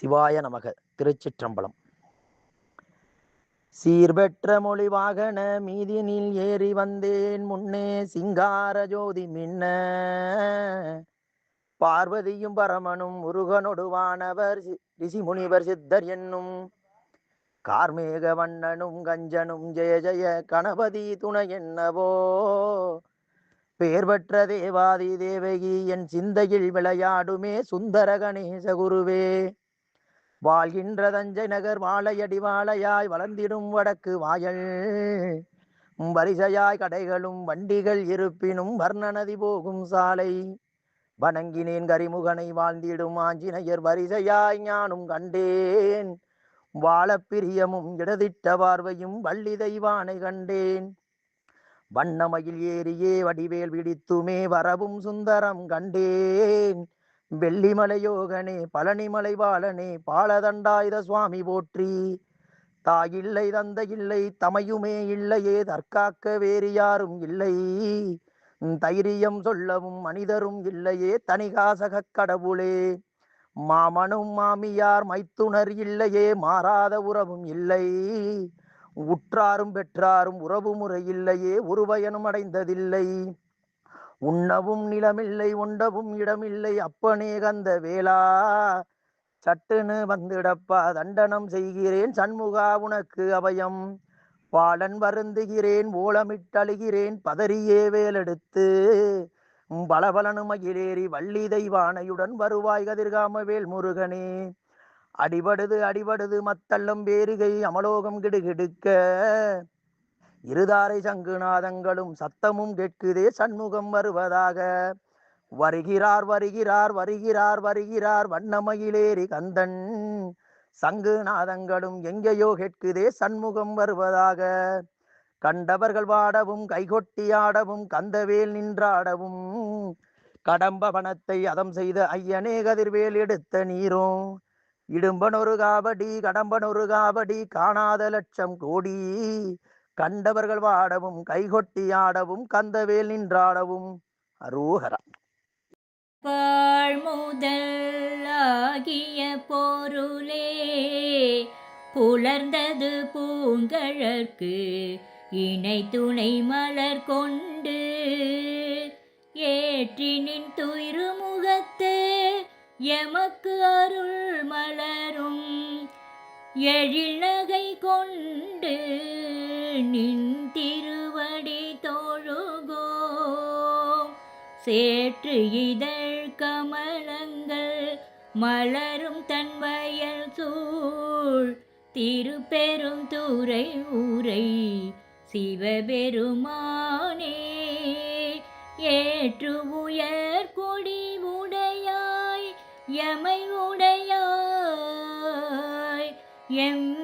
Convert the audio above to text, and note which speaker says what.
Speaker 1: சிவாய நமக திருச்சிற்றம்பலம். சீர்பெற்ற மொழிவாகன மீதினில் ஏறி வந்தேன் முன்னே சிங்கார ஜோதி மின்ன. பார்வதியும் பரமனும் முருகனொடுவானவர் சி- ரிஷி முனிவர் சித்தர் என்னும். கார்மேக வண்ணனும் கஞ்சனும் ஜெய ஜெய கணபதி துணை என்னவோ. பெற்ற தேவாதி தேவகி என் சிந்தையில் விளையாடுமே சுந்தர கணேச குருவே. வாழ்கின்ற தஞ்சை நகர் வாழையடி வாழையாய் வளர்ந்திடும் வடக்கு வாயல். வரிசையாய் கடைகளும் வண்டிகள் இருப்பினும் வர்ணநதி போகும் சாலை. வணங்கினேன் கரிமுகனை வாழ்ந்திடும் ஆஞ்சநேயர் வரிசையாய் ஞானும் கண்டேன். வாழப்பிரியமும் இடதிட்ட பார்வையும் வள்ளி தெய்வானை கண்டேன். வண்ணமயில் ஏறியே வடிவேல் விடித்துமே வரவும் சுந்தரம் கண்டேன். வெள்ளிமலை யோகனே பழனிமலை பாலனே பாலதண்டாயுத சுவாமி போற்றி. தாயில்லை தந்த இல்லை தமையுமே இல்லையே தற்காக்க வேறு யாரும் இல்லை. தைரியம் சொல்லவும் மனிதரும் இல்லையே தனிகாசகக் கடவுளே. மாமனும் மாமியார் மைத்துனர் இல்லையே மாறாத உறவும் இல்லை. உற்றாரும் பெற்றாரும் உறவு முறை இல்லையே ஒரு பயனும் அடைந்ததில்லை. உண்ணவும் நிலமில்லை உண்டவும் இடமில்லை அப்பனே கந்த வேளா. சட்டுன்னு வந்துடப்பா தண்டனம் செய்கிறேன் சண்முகா உனக்கு அபயம். பாலன் வருந்துகிறேன் ஓலமிட்டழுகிறேன் பதறியே வேலெடுத்து. பலபலனு மகிழேறி வள்ளி தெய்வானையுடன் வருவாய் கதிர்காம வேல் முருகனே. அடிபடுது அடிபடுது மத்தள்ளம் பேருகை அமலோகம் கிடுகிடுக்க. இருதாரை சங்குநாதங்களும் சத்தமும் கேட்குதே சண்முகம் வருவதாக. வருகிறார் வருகிறார் வருகிறார் வருகிறார் வண்ணமயிலேறி கந்தன். சங்குநாதங்களும் எங்கேயோ கேட்குதே சண்முகம் வருவதாக. கண்டவர்கள் வாடவும் கைகொட்டி ஆடவும் கந்தவேல் நின்றாடவும். கடம்ப வனத்தை அதம் செய்த ஐயனே கதிர்வேல் எடுத்த நீரும். இடும்பனொரு காவடி கடம்பனொரு காவடி காணாத லட்சம் கோடி. கண்டவர்கள் வாடவும் கைகொட்டி ஆடவும் கந்தவேல் நின்றாடவும். அரோகரா.
Speaker 2: பாழ்முதல் ஆகிய பொருளே புலர்ந்தது பூங்கழற்கு இணை துணை மலர் கொண்டு ஏற்றினின் துயிருமுகத்து எமக்கு அருள் மலரும். எழில் நகை கொண்டு நின் திருவடி தொழுகோ. சேற்று இதழ் கமலங்கள் மலரும் தன்வயல் சூழ். திருப்பெரும் தூரை ஊரை சிவபெருமானே ஏற்று உயர் கொடி உடையாய் எமை உடையாய் எம்